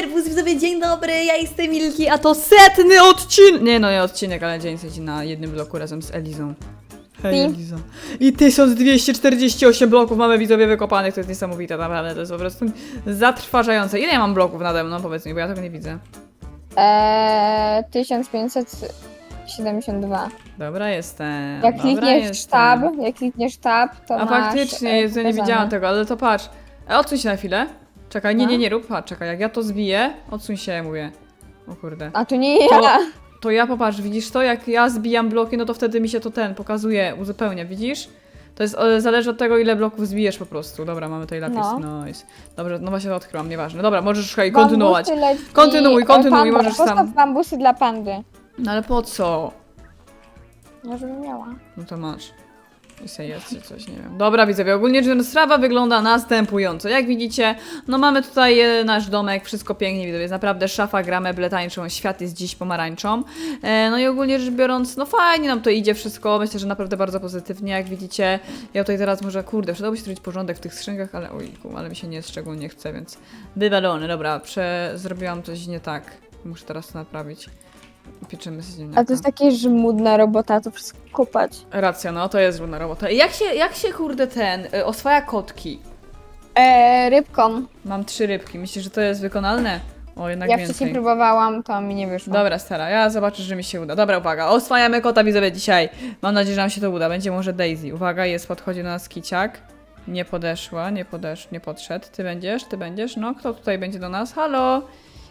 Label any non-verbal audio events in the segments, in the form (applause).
Serwus, widzowie, dzień dobry, ja jestem Milki, a to setny odcinek! Nie no, nie odcinek, ale dzień siedzi na jednym bloku razem z Elizą. Hej I? Eliza. I 1248 bloków mamy widzowie wykopanych, to jest niesamowite, naprawdę, to jest po prostu zatrważające. Ile ja mam bloków nade mną, powiedz mi, bo ja tego nie widzę. Eee, 1572. Dobra, jestem. Jak dobra, klikniesz jestem. tab, jak klikniesz tab, to A masz, faktycznie, e, Jezu, ja nie pokazane. widziałam tego, ale to patrz. E, odsuń się na chwilę. Czekaj, nie, No. nie, nie rób, patrz, czekaj, jak ja to zbiję, odsuń się, mówię. O kurde. A tu nie To- ja. To ja popatrz, widzisz to? Jak ja zbijam bloki, no to wtedy mi się to ten pokazuje, uzupełnia, widzisz? To jest, e, zależy od tego, ile bloków zbijesz po prostu. Dobra, mamy tutaj lapis, No. nice. Dobra, no właśnie to odkryłam, nieważne. Dobra, możesz szukaj, kontynuować. Bambusy leci- Kontynuuj, kontynuuj, panda. możesz sam. Postaw bambusy dla pandy. No ale po co? No żeby miała. No to masz. Se jest czy coś, nie wiem. Dobra, widzowie, ogólnie sprawa wygląda następująco. Jak widzicie, no mamy tutaj e, nasz domek, wszystko pięknie, widzowie, jest naprawdę szafa, gra meble tańczą, świat jest dziś pomarańczą. E, no i ogólnie rzecz biorąc, no fajnie nam to idzie wszystko, myślę, że naprawdę bardzo pozytywnie, jak widzicie. Ja tutaj teraz może, kurde, przydałoby się zrobić porządek w tych skrzynkach, ale ojku, ale mi się nie szczególnie chce, więc wywalony. Dobra, zrobiłam coś nie tak. Muszę teraz to naprawić. Pieczymy z ziemniaka. A to jest takie żmudna robota, to wszystko kopać. Racja, no to jest trudna robota. Jak się, jak się kurde ten, y, oswaja kotki? Eee, rybką. Mam trzy rybki, myślisz, że to jest wykonalne? O, jednak ja więcej. wcześniej próbowałam, to mi nie wyszło. Dobra, stara, ja zobaczę, że mi się uda. Dobra, uwaga, oswajamy kota widzowie dzisiaj. Mam nadzieję, że nam się to uda. Będzie może Daisy. Uwaga, jest, podchodzi do nas kiciak. Nie podeszła, nie podesz, nie podszedł. Ty będziesz, ty będziesz. No, kto tutaj będzie do nas? Halo?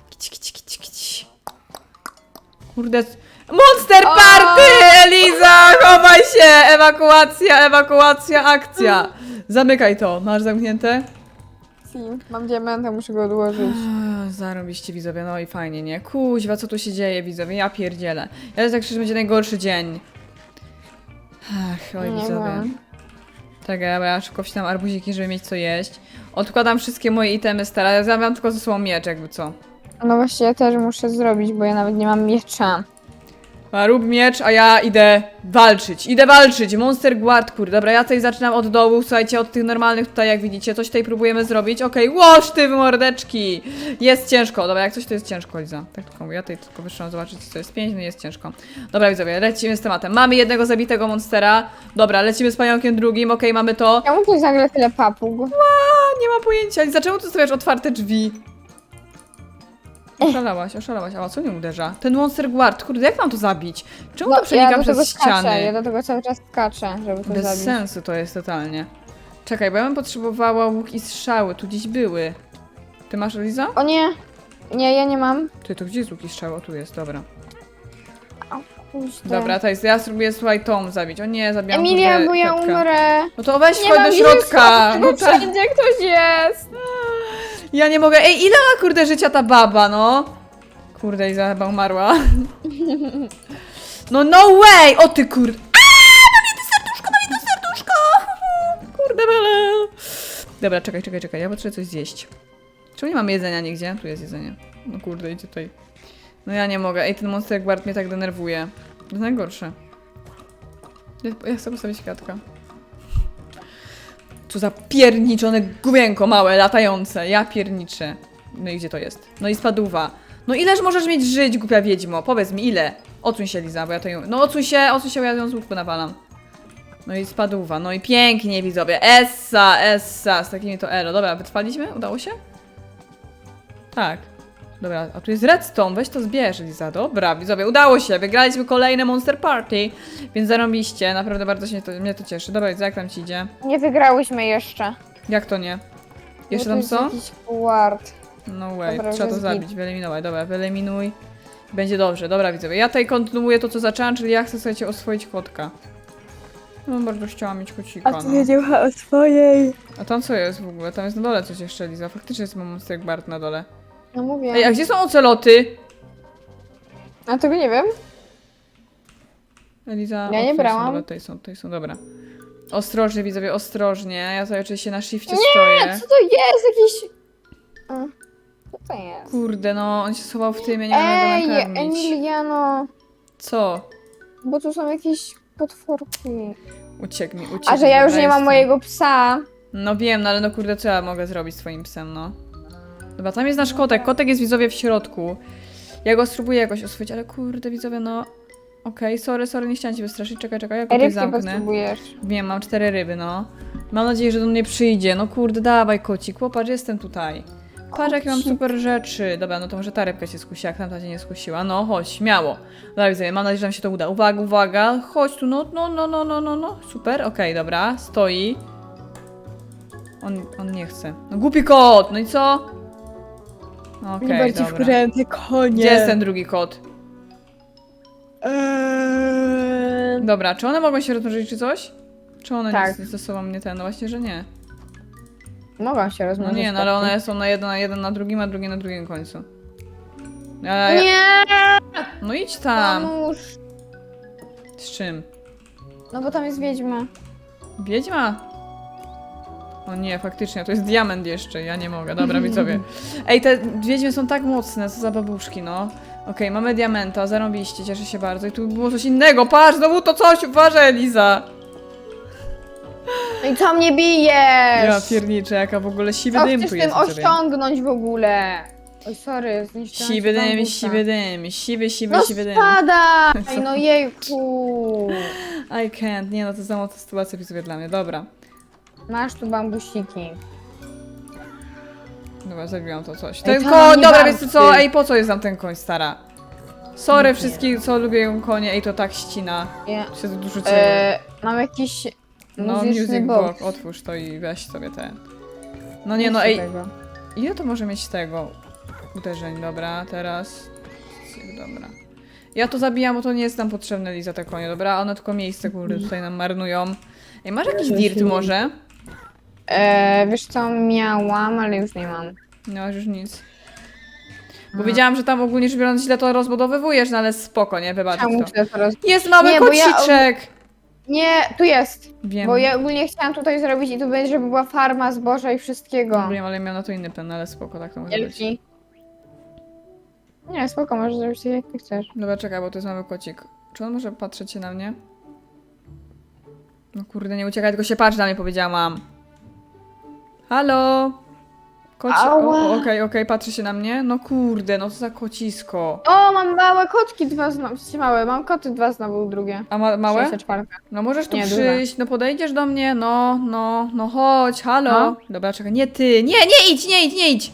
Kici, kici, kici, kici. Kurde. Monster Party! Eliza! Chowaj się! Ewakuacja, ewakuacja, akcja! Zamykaj to. Masz zamknięte? Si, Mam diamenta, muszę go odłożyć. Zarobiście widzowie, no i fajnie, nie? Kuźwa, co tu się dzieje widzowie? Ja pierdzielę. Ja tak szczerze, będzie najgorszy dzień. Ach, oj Nie widzowie. wiem. Dobra, ja szybko wcinam arbuziki, żeby mieć co jeść. Odkładam wszystkie moje itemy stare, ja zamawiam tylko ze sobą miecz, jakby co. No właśnie, ja też muszę zrobić, bo ja nawet nie mam miecza. A rób miecz, a ja idę walczyć. Idę walczyć. Monster Guard, kurde. Dobra, ja tutaj zaczynam od dołu. Słuchajcie, od tych normalnych tutaj, jak widzicie. Coś tutaj próbujemy zrobić. Okej, łoż ty w mordeczki. Jest ciężko. Dobra, jak coś to jest ciężko, Liza. Tak tylko mówię. Ja tutaj tylko wyszłam zobaczyć, co to jest pięć, no jest ciężko. Dobra, widzowie, lecimy z tematem. Mamy jednego zabitego monstera. Dobra, lecimy z pająkiem drugim. Okej, mamy to. Tu jest nagle tyle papug? A, nie mam pojęcia. Liza, czemu tu stawiasz otwarte drzwi? Oszalałaś, oszalałaś. A co nie uderza? Ten Monster Guard, kurde, jak mam to zabić? Czemu to przenika No, ja do tego przez ściany? skaczę, ja do tego cały czas skaczę, żeby to Bez zabić. sensu to jest totalnie. Czekaj, bo ja bym potrzebowała łuk i strzały, tu gdzieś były. Ty masz Liza? O nie! Nie, ja nie mam. Ty, to gdzie jest łuk i strzały? O, tu jest, dobra. Kuźde. Dobra, to jest, ja spróbuję, słuchaj, Tom zabić. O nie, zabijam Emilia, kurde, bo ja umrę. No to weź Nie wchodź mam do środka! No No tak. wszędzie ktoś jest! Ja nie mogę. Ej, ile ma kurde życia ta baba, no? Kurde, Liza chyba umarła. No no way! O ty kurde. Jedno serduszko! (laughs) Kurde bele. Dobra, czekaj, czekaj, czekaj, ja potrzebuję coś zjeść. Czemu nie mam jedzenia nigdzie? Tu jest jedzenie. No kurde, idzie tutaj. No ja nie mogę. Ej, ten monster guard mnie tak denerwuje. To jest najgorsze. Ja, ja chcę postawić kwiatka. Co za pierniczone gówienko małe, latające. Ja pierniczę. No i gdzie to jest? No i spadówa. No ileż możesz mieć żyć, głupia wiedźmo? Powiedz mi, ile? Odsuń się, Liza, bo ja to ją... No odsuń się, odsuń się, bo ja ją z łóżku nawalam. No i spadówa. No i pięknie, widzowie. Essa, essa. Z takimi to elo. Dobra, wytrwaliśmy? Udało się? Tak. Dobra, a tu jest redstone, weź to zbierz, Liza. Dobra, widzowie, udało się, wygraliśmy kolejne Monster Party, więc zarobiście, naprawdę bardzo się to, mnie to cieszy. Dobra, Liza, jak tam ci idzie? Nie wygrałyśmy jeszcze. Jak to nie? Jeszcze Bo tam są? jest jakiś ward. No way, Dobra, trzeba to zabić, wyeliminować. Dobra, wyeliminuj. Będzie dobrze, dobra widzowie. Ja tutaj kontynuuję to, co zaczęłam, czyli ja chcę, słuchajcie, oswoić kotka. No, bardzo chciałam mieć kocika, no. wiedziała o swojej. A tam co jest w ogóle? Tam jest na dole coś jeszcze, Liza. Faktycznie jest monster Bart na dole. No mówię. Ej, a gdzie są oceloty? A tego nie wiem. Eliza, Ja nie brałam. Są, dobra, tutaj są, tutaj są, dobra. Ostrożnie, widzowie, ostrożnie. Ja tutaj oczywiście na shifcie Nie, stoję. Co to jest? Jakiś... A, Co to jest? Kurde, no, on się schował w tym, ja nie mogę Ej, go nakarmić. Emiliano, Co? bo tu są jakieś potworki. Uciekł mi, uciekł A że ja już dobra, nie mam jestem. mojego psa. No wiem, no ale no kurde, co ja mogę zrobić z twoim psem, no? Dobra, tam jest nasz kotek. Kotek jest widzowie w środku. Ja go spróbuję jakoś oswoić, ale kurde, widzowie, no... Okej, sorry, sorry, nie chciałam cię wystraszyć. Czekaj, czekaj, ja tutaj Rybki zamknę. potrzebujesz. Wiem, mam cztery ryby, no. Mam nadzieję, że do mnie przyjdzie. No kurde, dawaj kocik, popatrz, jestem tutaj. Patrz, jakie mam super rzeczy. Dobra, no to może ta rybka się skusi, jak tamta cię nie skusiła. No, chodź, śmiało. Dobra, widzę, mam nadzieję, że nam się to uda. Uwaga, uwaga, chodź tu, no, no, no, no, no, no, no. Super, okej, dobra, stoi. On, on nie chce. No głupi kot, no i co? Okej, Najbardziej dobra. wkurwiające konie. Gdzie jest ten drugi kot? Eee... Dobra, czy one mogą się rozmnożyć, czy coś? Czy one Tak. nic ze sobą nie ten? No właśnie, że nie. Mogą się No nie, no ale one są na jeden, na jeden na drugim, a drugi na drugim końcu. Ja, Nie! no idź tam. Pomóż! Z czym? No bo tam jest wiedźma. Wiedźma? O nie, faktycznie, to jest diament jeszcze, ja nie mogę, dobra widzowie. (laughs) Ej, te wiedźmy są tak mocne, co za babuszki, no. Okej, mamy diamenta, zarobiście, cieszę się bardzo. I tu było coś innego, patrz, znowu to coś, uważaj Eliza! No i co mnie bijesz? Ja pierniczę, jaka w ogóle siwy Co dym chcesz tu tym jest. widzowie. osiągnąć w ogóle? Oj, sorry, zniszczyłam Siwy ci dym, bambusa. siwy dym, siwy, siwy, No siwy dym. spadaj! (laughs) No jejku! I can't, nie no, to za mocna sytuacja widzowie dla mnie, dobra. Masz tu bambusiki. Dobra, zabiłam to coś. Ej, to koń, nie dobra, wiesz co, ej, po co jest nam ten koń, stara? Sorry wszystkich, co lubią konie, ej, to tak ścina. Ja, Się dużo e, mam jakiś no, muzyczny music box. box, otwórz to i weź sobie ten. No nie, no ej, Tego. ile to może mieć tego uderzeń, dobra, teraz... Dobra. Ja to zabijam, bo to nie jest nam potrzebne, Liza, te konie, dobra? One tylko miejsce, kurde, tutaj nam marnują. Ej, masz jakiś dirt może? E, wiesz co, miałam, ale już nie mam. Nie masz już nic. Bo No. wiedziałam, że tam ogólnie rzecz biorąc źle to rozbudowywujesz, no ale spoko, nie? Wybacz Czemu to. roz... Jest mały Nie, bo ja- kociczek! Nie, tu jest! Wiem, Bo ja ogólnie chciałam tutaj zrobić i tu będzie, żeby była farma zboża i wszystkiego. wiem, ale miałam na to inny plan, ale spoko, tak to może być. Wielki. Nie, spoko, możesz zrobić tak jak ty chcesz. Dobra, czekaj, bo to jest mały kocik. Czy on może patrzeć się na mnie? No kurde, nie uciekaj, tylko się patrz na mnie, powiedziałam. Halo? Koci... Ała. Okej, okej, patrzy się na mnie? No kurde, no co za kocisko. O, mam małe kotki dwa znowu. Małe, mam koty dwa znowu drugie. A ma, małe? 64. No możesz tu Nie, duże. przyjść, no podejdziesz do mnie, no, no, no chodź, halo. No. Dobra, czekaj, nie ty, nie, nie idź, nie idź, nie idź.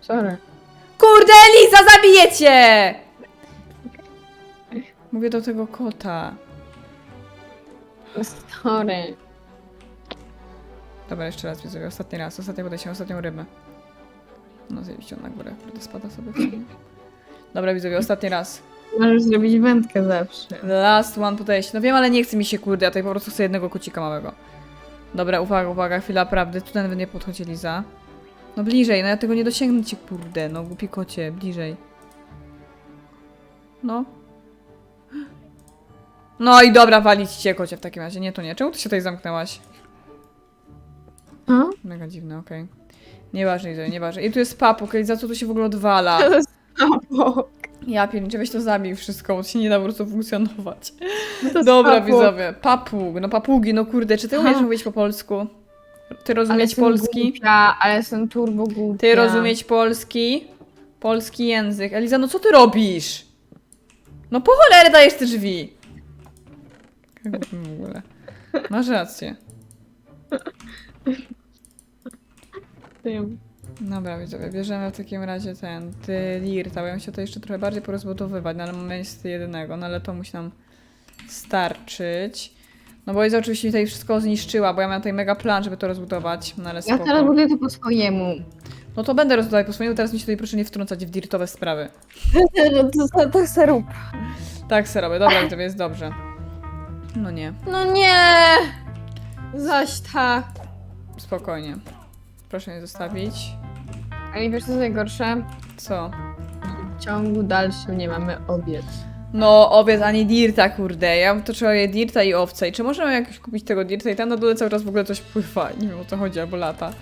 Sorry. Kurde, Eliza, zabiję cię! Mówię do tego kota. Sorry. Dobra, jeszcze raz widzowie, ostatni raz, ostatnio uda się, ostatnią rybę. No zjebiście na górę, kurde, spada sobie. Dobra widzowie, ostatni raz. Możesz zrobić wędkę zawsze. Last one podejście. No wiem, ale nie chce mi się, kurde, ja tutaj po prostu chcę jednego kocika małego. Dobra, uwaga, uwaga, chwila prawdy, tu nawet nie podchodzi Liza. No bliżej, no ja tego nie dosięgnę ci, kurde, no głupi kocie, bliżej. No. No i dobra, walić cię kocie w takim razie, nie, to nie. Czemu ty się tutaj zamknęłaś? No? Mega dziwne, okej. Nieważne, Lizo, nieważne. I tu jest papuk, za co tu się w ogóle odwala? (laughs) To jest obok. Ja pierniczę, weź to zabij wszystko, bo się nie da po prostu funkcjonować. Jest Dobra, papug. widzowie. Papug, no papugi, no kurde, czy ty umiesz mówić po polsku? Ty Ale rozumieć jestem polski? Głupia, ale jestem turbo głupia. Ty rozumieć polski? Polski język. Eliza, no co ty robisz? No po cholerę dajesz te drzwi. Jak w ogóle. Masz rację. Dobra, widzowie, bierzemy w takim razie ten Dirta, bo ja bym się to jeszcze trochę bardziej porozbudowywać, no ale mamy niestety jednego, no ale to musi nam starczyć. No bo Iza oczywiście tutaj wszystko zniszczyła, bo ja miałam tutaj mega plan, żeby to rozbudować, no ale Ja spoko. teraz buduję to po swojemu. No to będę rozbudować po swojemu, teraz mi się tutaj proszę nie wtrącać w dirtowe sprawy. (laughs) To, to, to se rób. Tak se robię, dobra, to jest dobrze. No nie, No nie! Zaś tak. spokojnie. Proszę mnie zostawić. Ale wiesz co jest najgorsze? Co? W ciągu dalszym nie mamy obiad. No, owiec ani dirta, kurde. Ja bym to je dirta i owce. I czy możemy jakoś kupić tego dirta? I tam na dole cały czas w ogóle coś pływa. Nie wiem o co chodzi, albo lata.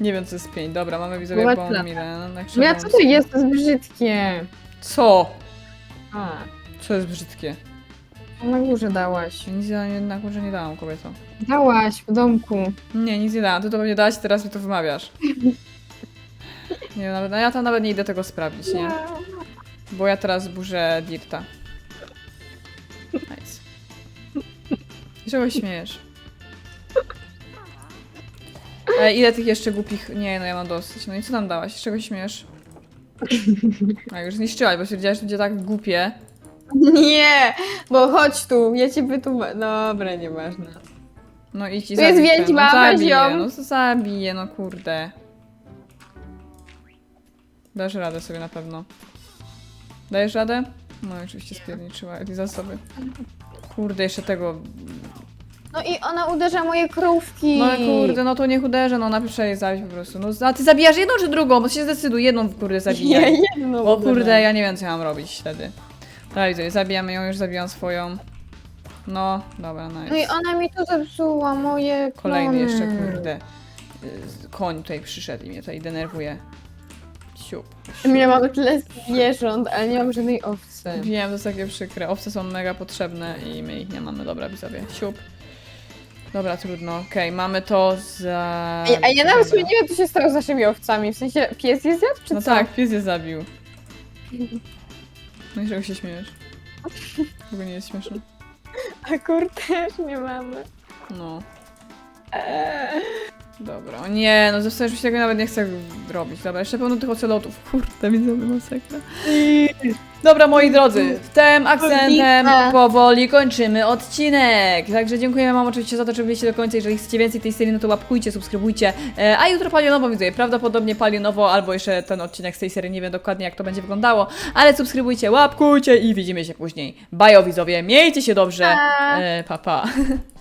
Nie wiem, co jest pięć. Dobra, mamy widzowie bon lata. mile. Mila, co to jest? To jest brzydkie. Co? A, Co jest brzydkie? Na górze dałaś. Ja nic na, górze nie dałam, kobieto. Dałaś w domku. Nie, nic nie dałam. Ty to pewnie dałaś, teraz mi to wymawiasz. Nie, nawet, no ja tam nawet nie idę tego sprawdzić, nie? Bo ja teraz burzę Dirta. Nice. Czego się śmiejesz? E, ile tych jeszcze głupich... Nie, no ja mam dosyć. No i co tam dałaś? Z czego się śmiejesz? A już zniszczyłaś, bo stwierdziłaś, że będzie tak głupie. (laughs) Nie, bo chodź tu, ja ci wytłumaczę. Dobra, nieważne. No i ci Tu jest zabiję. wiedźma, no, weź zabiję, ją. no to zabiję, no kurde. Dasz radę sobie na pewno. Dajesz radę? No oczywiście spierniczyła i zasoby. Kurde, jeszcze tego. No i ona uderza moje krówki. No kurde, no to niech uderzę, no napiszę jej zabić po prostu. No a ty zabijasz jedną czy drugą? Bo się zdecyduj, jedną kurde (laughs) Nie, zabijaj. jedno O kurde, ja nie wiem co ja mam robić wtedy. Dobra, widzę, zabijamy ją, już zabijam swoją. No, dobra, nice. No i ona mi tu zepsuła moje Kolejny klony. jeszcze, kurde. y, Koń tutaj przyszedł i mnie tutaj denerwuje. Siup. Emilia, mamy tyle zwierząt, ale nie mam żadnej owcy. Wiem, to jest takie przykre. Owce są mega potrzebne i my ich nie mamy. Dobra, widzowie. Siup. Dobra, trudno. Okej, mamy to za... Ej, A ja nawet nie wiem, co się stało z naszymi owcami. W sensie, pies je zjadł, czy No co? tak, pies je zabił. No i czego się śmiejesz? W ogóle nie jest śmieszne. A kur też nie mamy. No. Eee. Dobra, o nie, no zresztą już się tego nawet nie chcę robić. Dobra, jeszcze pełno tych ocelotów. (laughs) Kurde, widzę masakra. Dobra, moi drodzy, tym akcentem powoli kończymy odcinek. Także dziękujemy wam oczywiście za to, że byliście do końca. Jeżeli chcecie więcej tej serii, no to łapkujcie, subskrybujcie. E, A jutro palionowo widzę, prawdopodobnie palionowo, albo jeszcze ten odcinek z tej serii, nie wiem dokładnie jak to będzie wyglądało, ale subskrybujcie, łapkujcie i widzimy się później. Bajo widzowie, miejcie się dobrze. E, pa, pa. (laughs)